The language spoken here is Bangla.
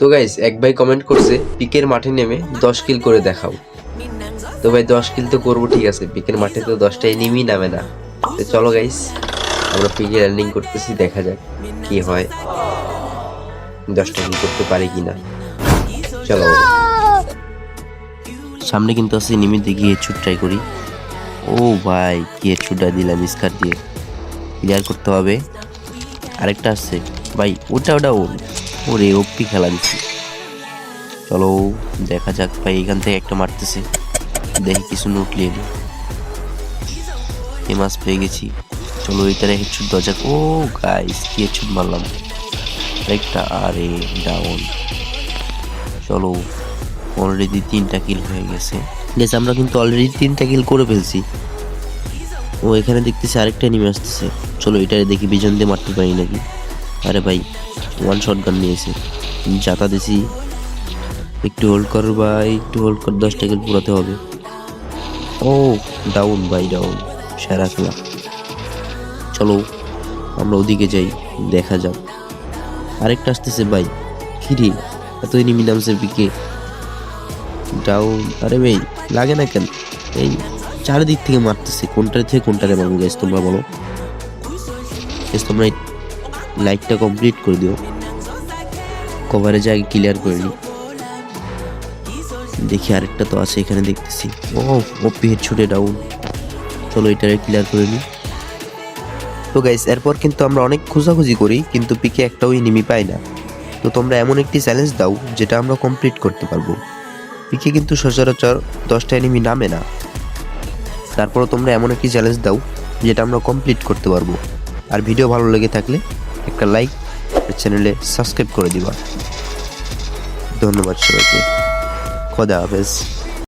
তো গাইস এক ভাই কমেন্ট করছে, পিকের মাঠে নেমে দশ কিল করে দেখাও। তো ভাই, দশ কিল তো করব, ঠিক আছে। পিকের মাঠে তো দশটা এনিমি নামে না। তো চলো গাইস আমরা পিকে রানিং করতেছি, দেখা যাক কি হয়। দশটা কিল করতে পারি কি না চলো। সামনে কিন্তু আছে এনিমি দেখি হেডশুট ট্রাই করি। ও ভাই, কি হেডশুটটা দিলাম, স্কার দিয়ে। ক্লিয়ার করতে হবে। আরেকটা আসছে। ভাই, ওটা ওটা ওর ওরে ওপি খেলা দিচ্ছি চলো, দেখা যাক ভাই এখান থেকে একটা মারতেছে। দেখি কিছু নোট নিয়ে নিই ফেমাস পেয়ে গেছি। চলো, এটারে হেডশুট যাক। ও গাইস কি হেডশুট মারলাম। একটা, আরে ডাউন চলো অলরেডি তিনটা কিল হয়ে গেছে। গেছে আমরা কিন্তু অলরেডি তিনটা কিল করে ফেলছি। ও, এখানে দেখতেছি আরেকটা এনিমি আসতেছে। চলো, এটারে দেখি, বিজন দিয়ে মারতে পারি নাকি? আরে ভাই ওয়ান শট গান নিয়েছে। যাতা দিছি একটু হোল্ড কর ভাই, একটু হোল্ড কর, দশ টাকা পুরাতে হবে। ও ডাউন বাই ডাউন সেরা খেলা। চলো, আমরা ওদিকে যাই, দেখা যাক। আরেকটা আসতেছে ভাই। কিরে, এত এনিমি নামছে পিকে ডাউন আরে ভাই, লাগে না কেন? এই চারিদিক থেকে মারতেছে। কোনটার থেকে কোনটারে মারবো গেছ তোমরা বলো। গেছ তোমরা লাইটটা কমপ্লিট করে দিও। কভারেজ আগে ক্লিয়ার করে নি দেখি আরেকটা তো আছে, এখানে দেখতেছি। ও ওপি হেড ছুটে ডাউন চলো এটারে ক্লিয়ার করে নি তো গাইস এরপর কিন্তু আমরা অনেক খোঁজাখুঁজি করি, কিন্তু পিকে একটাও এনিমি পাই না। তো তোমরা এমন একটি চ্যালেঞ্জ দাও, যেটা আমরা কমপ্লিট করতে পারব। পিকে কিন্তু সচরাচর দশটা এনিমি নামে না। তারপরও তোমরা এমন একটি চ্যালেঞ্জ দাও, যেটা আমরা কমপ্লিট করতে পারব। আর ভিডিও ভালো লেগে থাকলে একটা লাইক চ্যানেলে সাবস্ক্রাইব করে দিবা। ধন্যবাদ সবাইকে। খোদা হাফেজ।